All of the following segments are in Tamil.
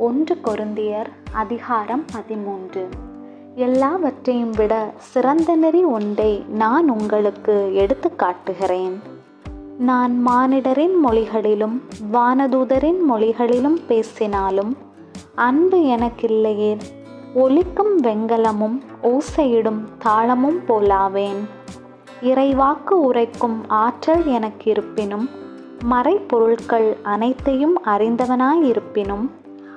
ஒன்று கொருந்தியர் அதிகாரம் பதிமூன்று. எல்லாவற்றையும் விட சிறந்த நெறி ஒன்றை நான் உங்களுக்கு எடுத்து காட்டுகிறேன். நான் மானிடரின் மொழிகளிலும் வானதூதரின் மொழிகளிலும் பேசினாலும் அன்பு எனக்கில்லையே ஒலிக்கும் வெங்கலமும் ஓசையிடும் தாளமும் போலாவேன். இறைவாக்கு உரைக்கும் ஆற்றல் எனக்கு இருப்பினும் மறைப்பொருட்கள் அனைத்தையும் அறிந்தவனாயிருப்பினும்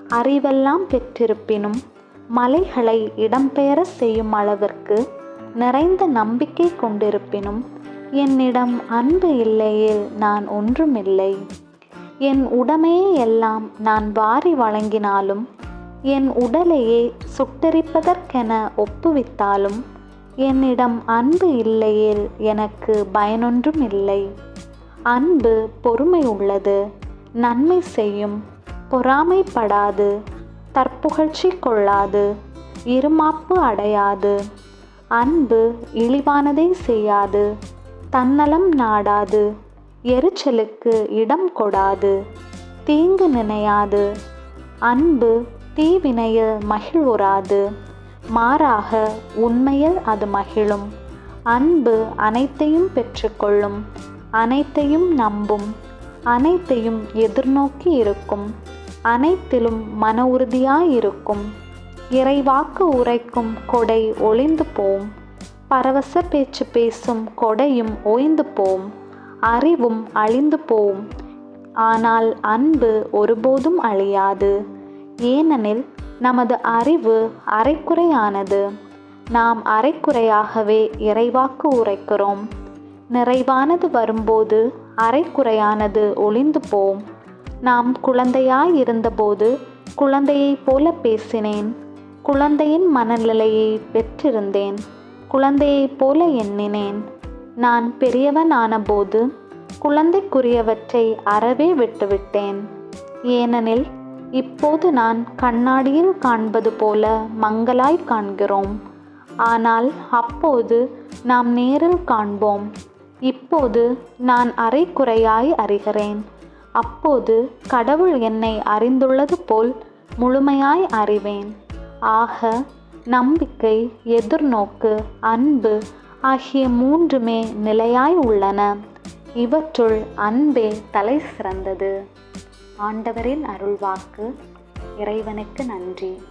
அறிவெல்லாம் பெற்றிருப்பினும் மலைகளை இடம்பெயர செய்யும் அளவிற்கு நிறைந்த நம்பிக்கை கொண்டிருப்பினும் என்னிடம் அன்பு இல்லையில் நான் ஒன்றுமில்லை. என் உடமையை எல்லாம் நான் வாரி வழங்கினாலும் என் உடலையே சுட்டெரிப்பதற்கென ஒப்புவித்தாலும் என்னிடம் அன்பு இல்லையில் எனக்கு பயனொன்றும் இல்லை அன்பு பொறுமை உள்ளது நன்மை செய்யும் பொறாமைப்படாது. தற்புகழ்ச்சி கொள்ளாது. இருமாப்பு அடையாது. அன்பு இழிவானதை செய்யாது. தன்னலம் நாடாது. எரிச்சலுக்கு இடம் கொடாது. தீங்கு நினையாது. அன்பு தீவினையில் மகிழ்வுறாது. மாறாக உண்மையில் அது மகிழும். அன்பு அனைத்தையும் பெற்றுக்கொள்ளும். அனைத்தையும் நம்பும். அனைத்தையும் எதிர்நோக்கி இருக்கும். அனைத்திலும் மன உறுதியாயிருக்கும். இறைவாக்கு உரைக்கும் கொடை ஒளிந்து போம். பரவச பேச்சு பேசும் கொடையும் ஓய்ந்து போம். அறிவும் அழிந்து போம். ஆனால் அன்பு ஒருபோதும் அழியாது. ஏனெனில் நமது அறிவு அரைக்குறையானது. நாம் அரைக்குறையாகவே இறைவாக்கு உரைக்கிறோம். நிறைவானது வரும்போது அரைக்குறையானது ஒளிந்து போம். நாம் குழந்தையாய் இருந்தபோது குழந்தையைப் போல பேசினேன். குழந்தையின் மனநிலையை பெற்றிருந்தேன். குழந்தையைப் போல எண்ணினேன். நான் பெரியவன் ஆனபோது குழந்தைக்குரியவற்றை அறவே விட்டுவிட்டேன். ஏனெனில் இப்போது நான் கண்ணாடியில் காண்பது போல மங்களாய் காண்கிறோம். ஆனால் அப்போது நாம் நேரில் காண்போம். இப்போது நான் அரைக்குறையாய் அறிகிறேன். அப்போது கடவுள் என்னை அறிந்துள்ளது போல் முழுமையாய் அறிவேன். ஆக நம்பிக்கை எதிர்நோக்கு அன்பு ஆகிய மூன்றுமே நிலையாய் உள்ளன. இவற்றுள் அன்பே தலை சிறந்தது. ஆண்டவரின் அருள்வாக்கு இறைவனுக்கு நன்றி.